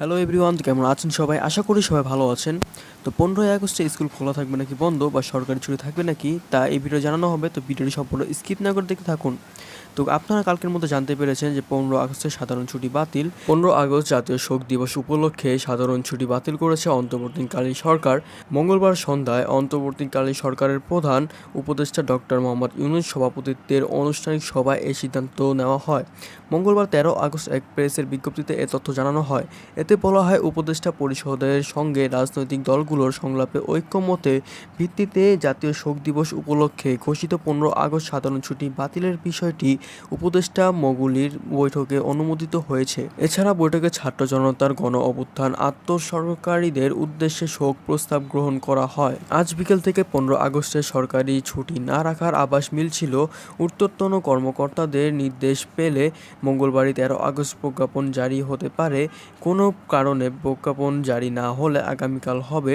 Hello everyone কেমন আছেন সবাই? আশা করি সবাই ভালো আছেন। তো পনেরোই আগস্টে স্কুল খোলা থাকবে নাকি বন্ধ বা সরকারি ছুটি থাকবে নাকি, তা এই ভিডিও জানানো হবে, তো ভিডিওটি সম্পূর্ণ স্কিপ না করে দেখতে থাকুন। তো আপনারা কালকের মধ্যে জানতে পেরেছেন যে পনেরো আগস্টের সাধারণ ছুটি বাতিল। পনেরো আগস্ট জাতীয় শোক দিবস উপলক্ষে সাধারণ ছুটি বাতিল করেছে অন্তর্বর্তীকালীন সরকার। মঙ্গলবার সন্ধ্যায় অন্তর্বর্তীকালীন সরকারের প্রধান উপদেষ্টা ডক্টর মোহাম্মদ ইউনুস সভাপতিত্বের আনুষ্ঠানিক সভায় এই সিদ্ধান্ত নেওয়া হয়। মঙ্গলবার তেরো আগস্ট এক প্রেসের বিজ্ঞপ্তিতে এ তথ্য জানানো হয়। এতে বলা হয়, উপদেষ্টা পরিষদের সঙ্গে রাজনৈতিক দলগুলোর সংলাপে ঐক্যমতে ভিত্তিতে জাতীয় শোক দিবস উপলক্ষে ঘোষিত পনেরো আগস্ট সাধারণ ছুটি বাতিলের বিষয়টি উপদেষ্টা মগুলির বৈঠকে অনুমোদিত হয়েছে। এছাড়া বৈঠকে ছাত্র জনতার গণ অভ্যুত্থান, আত্মসরকারীদের উদ্দেশ্যে শোক প্রস্তাব গ্রহণ করা হয়। আজ বিকেল থেকে পনেরো আগস্টে সরকারি ছুটি না রাখার আভাস মিলছিল উত্তরতন কর্মকর্তাদের নির্দেশ পেলে মঙ্গলবারই তেরো আগস্ট প্রজ্ঞাপন জারি হতে পারে। কোনো কারণে প্রজ্ঞাপন জারি না হলে আগামীকাল হবে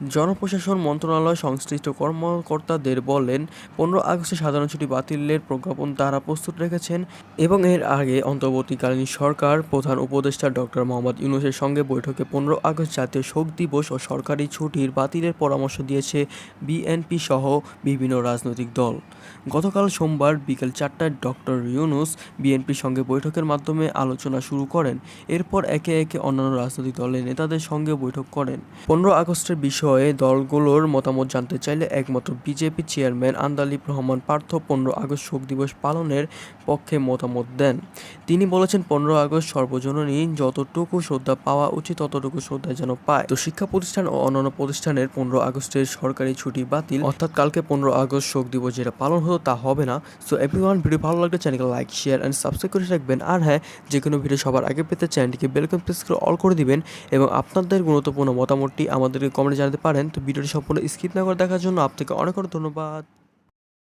জনপ্রশাসন মন্ত্রণালয় সংশ্লিষ্ট কর্মকর্তাদের বলেন, পনেরো আগস্টে সাধারণ ছুটি বাতিলের প্রজ্ঞাপন তারা প্রস্তুত রেখেছেন এবং এর আগে অন্তর্বর্তীকালীন সরকার প্রধান উপদেষ্টা ডক্টর মোহাম্মদ ইউনুসের সঙ্গে বৈঠকে পনেরো আগস্ট জাতীয় শোক দিবস ও সরকারি ছুটির বাতিলের পরামর্শ দিয়েছে বিএনপি সহ বিভিন্ন রাজনৈতিক দল। গতকাল সোমবার বিকেল চারটায় ডক্টর ইউনুস বিএনপির সঙ্গে বৈঠকের মাধ্যমে আলোচনা শুরু করেন। এরপর একে একে অন্যান্য রাজনৈতিক দলের নেতাদের সঙ্গে বৈঠক করেন। পনেরো আগস্টের বিষয়ে দলগুলোর মতামত জানতে চাইলে একমাত্র বিজেপি চেয়ারম্যান আন্দালিব রহমান পার্থ পনেরো আগস্ট শোক দিবস পালনের পক্ষে মতামত দেন। তিনি বলেছেন, পনেরো আগস্ট সর্বজননী যতটুকু শ্রদ্ধা পাওয়া উচিত, ততটুকু শ্রদ্ধা যেন পায়। তো শিক্ষা প্রতিষ্ঠান ও অন্যান্য প্রতিষ্ঠানের পনেরো আগস্টের সরকারি ছুটি বাতিল। অর্থাৎ কালকে পনেরো আগস্ট শোক দিবস যেটা পালন হতো, তা হবে না। সো এভরিওয়ান ভিডিও ভালো লাগলে চ্যানেলকে লাইক শেয়ার অ্যান্ড সাবস্ক্রাইব করে রাখবেন। আর হ্যাঁ যে কোনো ভিডিও সবার আগে পেতে চ্যানেলটিকে বেলকম প্রেস করে অল করে দিবেন এবং আপনাদের গুরুত্বপূর্ণ মতামতটি আমাদেরকে কমেন্টে জানাতে পারেন। তো ভিডিওটি সম্পূর্ণ স্কিপ না করে দেখার জন্য আপনাকে অনেক অনেক ধন্যবাদ।